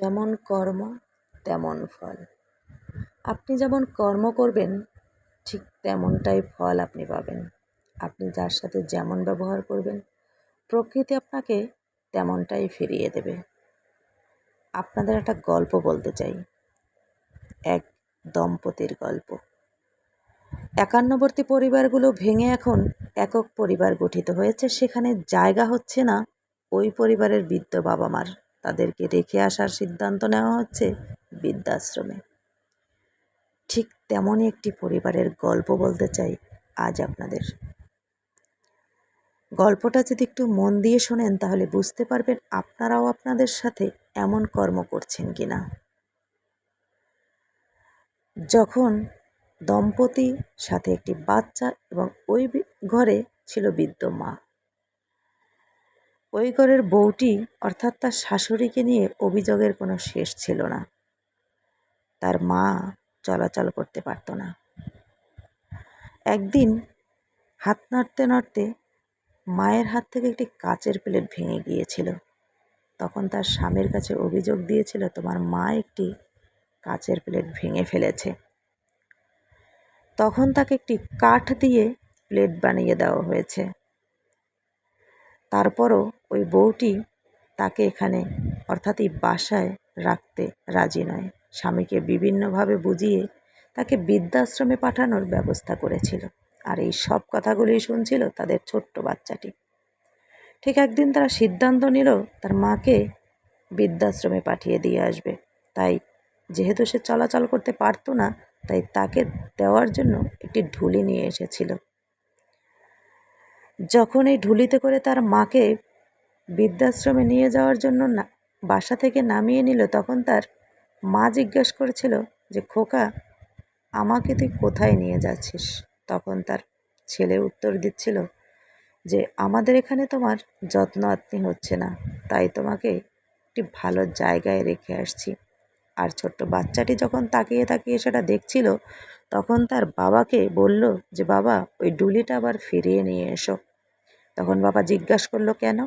যেমন কর্ম, তেমন ফল। আপনি যেমন কর্ম করবেন, ঠিক তেমনটাই ফল আপনি পাবেন। আপনি যার সাথে যেমন ব্যবহার করবেন, প্রকৃতি আপনাকে তেমনটাই ফিরিয়ে দেবে। আপনাদের একটা গল্প বলতে চাই। এক দম্পতির গল্প। একান্নবর্তী পরিবারগুলো ভেঙে এখন একক পরিবার গঠিত হয়েছে। সেখানে জায়গা হচ্ছে না ওই পরিবারের বৃদ্ধ বাবা মার তাদেরকে রেখে আসার সিদ্ধান্ত নেওয়া হচ্ছে বৃদ্ধাশ্রমে। ঠিক তেমনই একটি পরিবারের গল্প বলতে চাই আজ আপনাদের। গল্পটা যদি একটু মন দিয়ে শোনেন তাহলে বুঝতে পারবেন আপনারাও আপনাদের সাথে এমন কর্ম করছেন কি না যখন দম্পতি সাথে একটি বাচ্চা এবং ওই ঘরে ছিল বৃদ্ধ মা ওই ঘরের বউটি, অর্থাৎ তার শাশুড়িকে নিয়ে অভিযোগের কোনো শেষ ছিল না। তার মা চলাচল করতে পারত না। একদিন হাত নাড়তে নাড়তে মায়ের হাত থেকে একটি কাচের প্লেট ভেঙে গিয়েছিল। তখন তার স্বামীর কাছে অভিযোগ দিয়েছিল, তোমার মা একটি কাচের প্লেট ভেঙে ফেলেছে। তখন তাকে একটি কাঠ দিয়ে প্লেট বানিয়ে দেওয়া হয়েছে। তারপরও ওই বউটি তাকে এখানে, অর্থাৎ এই বাসায় রাখতে রাজি নয়। স্বামীকে বিভিন্নভাবে বুঝিয়ে তাকে বৃদ্ধাশ্রমে পাঠানোর ব্যবস্থা করেছিল। আর এই সব কথাগুলি শুনছিল তাদের ছোট্ট বাচ্চাটি। ঠিক একদিন তারা সিদ্ধান্ত নিল তার মাকে বৃদ্ধাশ্রমে পাঠিয়ে দিয়ে আসবে। তাই যেহেতু সে চলাচল করতে পারতো না, তাই তাকে দেওয়ার জন্য একটি ঢুলি নিয়ে এসেছিল। যখন এই ঢুলিতে করে তার মাকে বৃদ্ধাশ্রমে নিয়ে যাওয়ার জন্য না বাসা থেকে নামিয়ে নিল, তখন তার মা জিজ্ঞেস করেছিল যে, খোকা, আমাকে তুই কোথায় নিয়ে যাচ্ছিস? তখন তার ছেলে উত্তর দিচ্ছিল যে, আমাদের এখানে তোমার যত্ন আত্মি হচ্ছে না, তাই তোমাকে একটি ভালো জায়গায় রেখে আসছি। আর ছোট্ট বাচ্চাটি যখন তাকিয়ে তাকিয়ে সেটা দেখছিল, তখন তার বাবাকে বলল যে, বাবা, ওই ডুলিটা আবার ফিরিয়ে নিয়ে এসো। তখন বাবা জিজ্ঞাসা করল, কেন?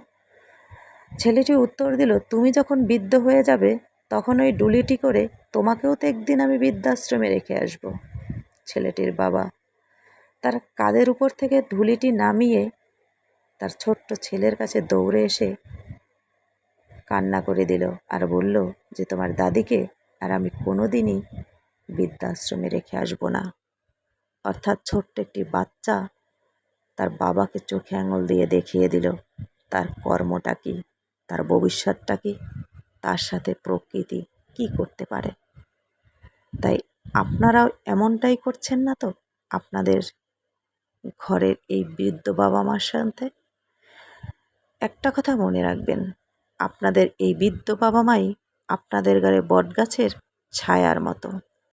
ছেলেটি উত্তর দিল, তুমি যখন বৃদ্ধ হয়ে যাবে, তখন ওই ডুলিটি করে তোমাকেও তো একদিন আমি বৃদ্ধাশ্রমে রেখে আসব। ছেলেটির বাবা তার কাদের উপর থেকে ঢুলিটি নামিয়ে তার ছোট্ট ছেলের কাছে দৌড়ে এসে কান্না করে দিল আর বলল যে, তোমার দাদিকে আর আমি কোনো দিনই বৃদ্ধাশ্রমে রেখে আসব না। অর্থাৎ ছোট্ট একটি বাচ্চা তার বাবাকে চোখে আঙুল দিয়ে দেখিয়ে দিল, তার কর্মটা কী, তার ভবিষ্যৎটা কী, তার সাথে প্রকৃতি কি করতে পারে। তাই আপনারাও এমনটাই করছেন না তো, আপনাদের ঘরের এই বৃদ্ধ বাবা মার সাথে? একটা কথা মনে রাখবেন, আপনাদের এই বৃদ্ধ বাবা মাই আপনাদের ঘরে বটগাছের ছায়ার মতো।